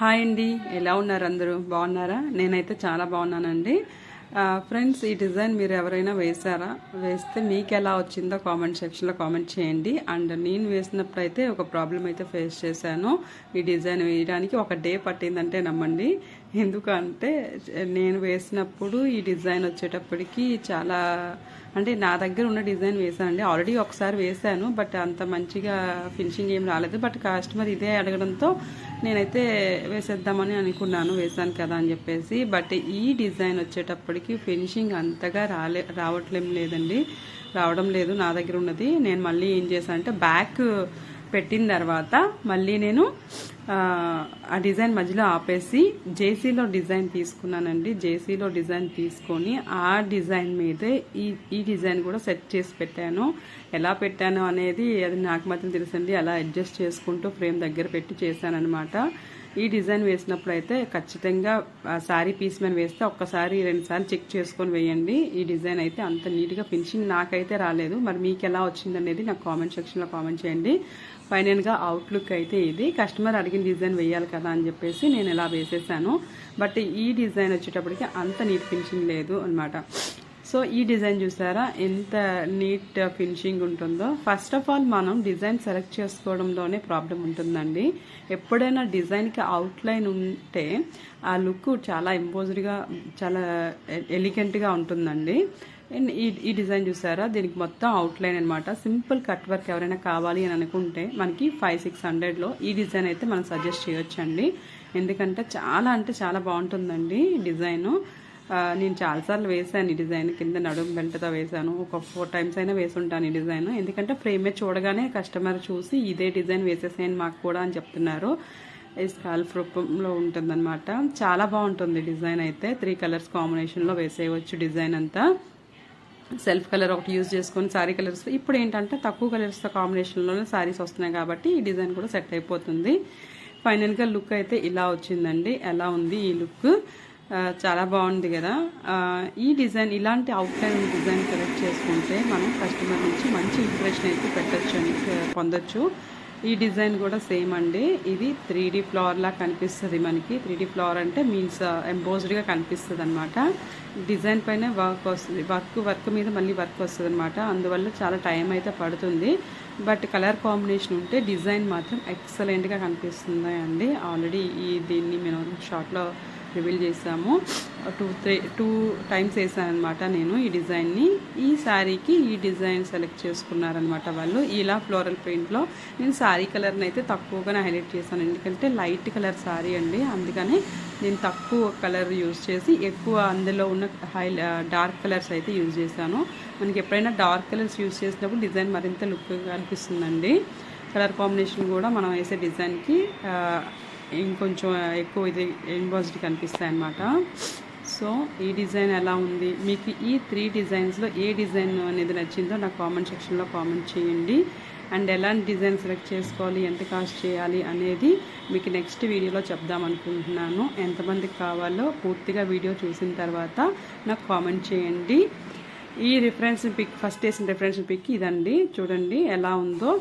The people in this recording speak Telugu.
హాయ్ అండి. ఎలా ఉన్నారు అందరూ? బాగున్నారా? నేనైతే చాలా బాగున్నానండి. ఫ్రెండ్స్ ఈ డిజైన్ మీరు ఎవరైనా వేశారా? వేస్తే మీకు ఎలా వచ్చిందో కామెంట్ సెక్షన్లో కామెంట్ చేయండి. అండ్ నేను వేసినప్పుడు అయితే ఒక ప్రాబ్లం అయితే ఫేస్ చేశాను. ఈ డిజైన్ వేయడానికి ఒక డే పట్టిందంటే నమ్మండి. ఎందుకంటే నేను వేసినప్పుడు ఈ డిజైన్ వచ్చేటప్పటికి చాలా అంటే నా దగ్గర ఉన్న డిజైన్ వేసానండి ఆల్రెడీ ఒకసారి వేసాను బట్ అంత మంచిగా ఫినిషింగ్ ఏం రాలేదు. బట్ కస్టమర్ ఇదే అడగడంతో నేనైతే వేసేద్దామని అనుకున్నాను వేసాను కదా అని చెప్పేసి. బట్ ఈ డిజైన్ వచ్చేటప్పటికి ఫినిషింగ్ అంతగా రాలే రావట్లేం లేదండి. రావడం లేదు నా దగ్గర ఉన్నది. నేను మళ్ళీ ఏం చేశాను అంటే బ్యాక్ పెట్టిన తర్వాత మళ్ళీ నేను ఆ, డిజైన్ మధ్యలో ఆపేసి జేసీలో డిజైన్ తీసుకున్నానండి. జేసీలో డిజైన్ తీసుకొని ఆ డిజైన్ మీదే ఈ ఈ డిజైన్ కూడా సెట్ చేసి పెట్టాను. ఎలా పెట్టాను అనేది అది నాకు మాత్రం తెలుసండి. అలా అడ్జస్ట్ చేసుకుంటూ ఫ్రేమ్ దగ్గర పెట్టి చేశానన్నమాట. ఈ డిజైన్ వేసినప్పుడు అయితే ఖచ్చితంగా శారీ పీస్ మీద వేస్తే ఒక్కసారి రెండుసార్లు చెక్ చేసుకొని వేయండి. ఈ డిజైన్ అయితే అంత నీట్గా ఫినిషింగ్ నాకైతే రాలేదు. మరి మీకు ఎలా వచ్చిందనేది నాకు కామెంట్ సెక్షన్లో కామెంట్ చేయండి. ఫైనల్గా అవుట్లుక్ అయితే ఇది. కస్టమర్ అడిగిన డిజైన్ వేయాలి కదా అని చెప్పేసి నేను ఇలా వేసేసాను. బట్ ఈ డిజైన్ వచ్చేటప్పటికి అంత నీట్ ఫినిషింగ్ లేదు అనమాట సో ఈ డిజైన్ చూసారా? ఎంత నీట్ ఫినిషింగ్ ఉంటుందో. ఫస్ట్ ఆఫ్ ఆల్ మనం డిజైన్ సెలెక్ట్ చేసుకోవడంలోనే ప్రాబ్లం ఉంటుందండి. ఎప్పుడైనా డిజైన్కి అవుట్లైన్ ఉంటే ఆ లుక్ చాలా ఇంపోజ్డ్గా చాలా ఎలిగెంట్గా ఉంటుందండి. అండ్ ఈ ఈ డిజైన్ చూసారా? దీనికి మొత్తం అవుట్లైన్ అనమాట సింపుల్ కట్ వర్క్ ఎవరైనా కావాలి అని అనుకుంటే మనకి ఫైవ్ సిక్స్ హండ్రెడ్లో ఈ డిజైన్ అయితే మనం సజెస్ట్ చేయొచ్చండి. ఎందుకంటే చాలా అంటే చాలా బాగుంటుందండి డిజైను. నేను చాలాసార్లు వేసాను ఈ డిజైన్ కింద నడుము బెల్ట్తో వేసాను ఒక ఫోర్ టైమ్స్ అయినా వేసుంటాను ఈ డిజైన్. ఎందుకంటే ఫ్రేమే చూడగానే కస్టమర్ చూసి ఇదే డిజైన్ వేసేసాయని మాకు కూడా అని చెప్తున్నారు. ఈ స్కాల్ఫ్ రూపంలో ఉంటుందన్నమాట. చాలా బాగుంటుంది డిజైన్ అయితే. త్రీ కలర్స్ కాంబినేషన్లో వేసేయవచ్చు డిజైన్ అంతా. సెల్ఫ్ కలర్ ఒకటి యూజ్ చేసుకొని సారీ కలర్స్. ఇప్పుడు ఏంటంటే తక్కువ కలర్స్తో కాంబినేషన్లోనే సారీస్ వస్తున్నాయి కాబట్టి ఈ డిజైన్ కూడా సెట్ అయిపోతుంది. ఫైనల్గా లుక్ అయితే ఇలా వచ్చిందండి. ఎలా ఉంది ఈ లుక్? చాలా బాగుంది కదా. ఈ డిజైన్ ఇలాంటి అవుట్లైన్ డిజైన్ సెలెక్ట్ చేసుకుంటే మనం కస్టమర్ నుంచి మంచి ఇంప్రెషన్ అయితే పెట్టచ్చు అని పొందొచ్చు. ఈ డిజైన్ కూడా సేమ్ అండి. ఇది త్రీ డీ ఫ్లవర్ లా కనిపిస్తుంది మనకి. త్రీ డీ ఫ్లవర్ అంటే మీన్స్ ఎంబోజ్డ్గా కనిపిస్తుంది అనమాట డిజైన్ పైన వర్క్ వస్తుంది. వర్క్ వర్క్ మీద మళ్ళీ వర్క్ వస్తుంది అనమాట అందువల్ల చాలా టైం అయితే పడుతుంది. బట్ కలర్ కాంబినేషన్ ఉంటే డిజైన్ మాత్రం ఎక్సలెంట్గా కనిపిస్తుంది అండి ఆల్రెడీ ఈ దీన్ని మేము షార్ట్లో రివీల్ చేసాము టూ త్రీ టూ టైమ్స్ వేసాను అనమాట నేను ఈ డిజైన్ని. ఈ శారీకి ఈ డిజైన్ సెలెక్ట్ చేసుకున్నారనమాట వాళ్ళు. ఇలా ఫ్లోరల్ ప్రింట్లో నేను శారీ కలర్ని అయితే తక్కువగానే హైలైట్ చేశాను. ఎందుకంటే లైట్ కలర్ శారీ అండి. అందుకని నేను తక్కువ కలర్ యూజ్ చేసి ఎక్కువ అందులో ఉన్న హై డార్క్ కలర్స్ అయితే యూజ్ చేశాను. మనకి ఎప్పుడైనా డార్క్ కలర్స్ యూజ్ చేసినప్పుడు డిజైన్ మరింత లుక్గా అనిపిస్తుందండి. కలర్ కాంబినేషన్ కూడా మనం వేసే డిజైన్కి ఇంకొంచెం ఎక్కువ ఇది ఎంబాస్డ్ కనిపిస్తాయి అన్నమాట సో ఈ డిజైన్ ఎలా ఉంది? మీకు ఈ త్రీ డిజైన్స్లో ఏ డిజైన్ అనేది నచ్చిందో నాకు కామెంట్ సెక్షన్లో కామెంట్ చేయండి. అండ్ ఎలాంటి డిజైన్ సెలెక్ట్ చేసుకోవాలి? ఎంత కాస్ట్ చేయాలి? అనేది మీకు నెక్స్ట్ వీడియోలో చెప్దాం అనుకుంటున్నాను. ఎంతమందికి కావాలో పూర్తిగా వీడియో చూసిన తర్వాత నాకు కామెంట్ చేయండి. ఈ రిఫరెన్స్ పిక్ ఫస్ట్ వేసిన రిఫరెన్స్ పిక్ ఇదండి. చూడండి ఎలా ఉందో.